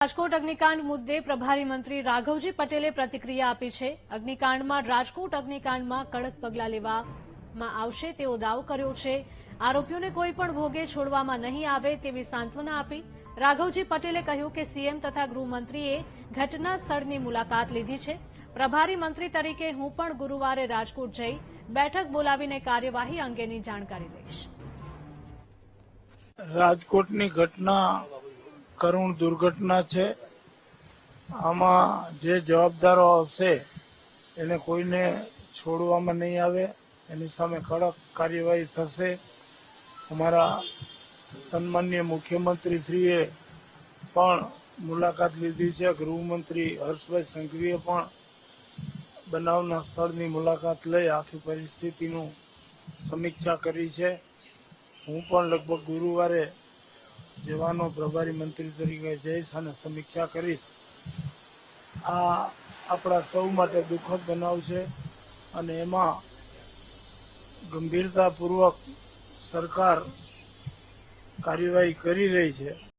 રાજકોટ અગ્નિકાંડ મુદ્દે પ્રભારી મંત્રી રાઘવજી પટેલે પ્રતિક્રિયા આપી છે. અગ્નિકાંડમાં રાજકોટ અગ્નિકાંડમાં કડક પગલાં લેવામાં આવશે તેવો દાવો કર્યો છે. આરોપીઓને કોઈ પણ ભોગે છોડવામાં નહીં આવે તેવી સાંત્વના આપી રાઘવજી પટેલે કહ્યું કે સીએમ તથા ગૃહમંત્રીએ ઘટના સ્થળની મુલાકાત લીધી છે. પ્રભારી મંત્રી તરીકે હું પણ ગુરુવારે રાજકોટ જઈ બેઠક બોલાવીને કાર્યવાહી અંગેની જાણકારી લઈશ. રાજકોટની ઘટના કરુણ દુર્ઘટના છે. આમાં જે જવાબદારો આવશે, એને કોઈને છોડવામાં નહીં આવે. એની સામે કડક કાર્યવાહી થશે. અમારા સન્માનીય મુખ્યમંત્રીશ્રીએ પણ મુલાકાત લીધી છે. ગૃહમંત્રી હર્ષભાઈ સંઘવીએ પણ બનાવના સ્થળની મુલાકાત લઈ આખી પરિસ્થિતિનું સમીક્ષા કરી છે. હું પણ લગભગ ગુરુવારે જવાનો પ્રભારી મંત્રી તરીકે જઈશ અને સમીક્ષા કરીશ. આ આપણા સૌ માટે દુઃખદ બનાવ છે અને એમાં ગંભીરતાપૂર્વક સરકાર કાર્યવાહી કરી રહી છે.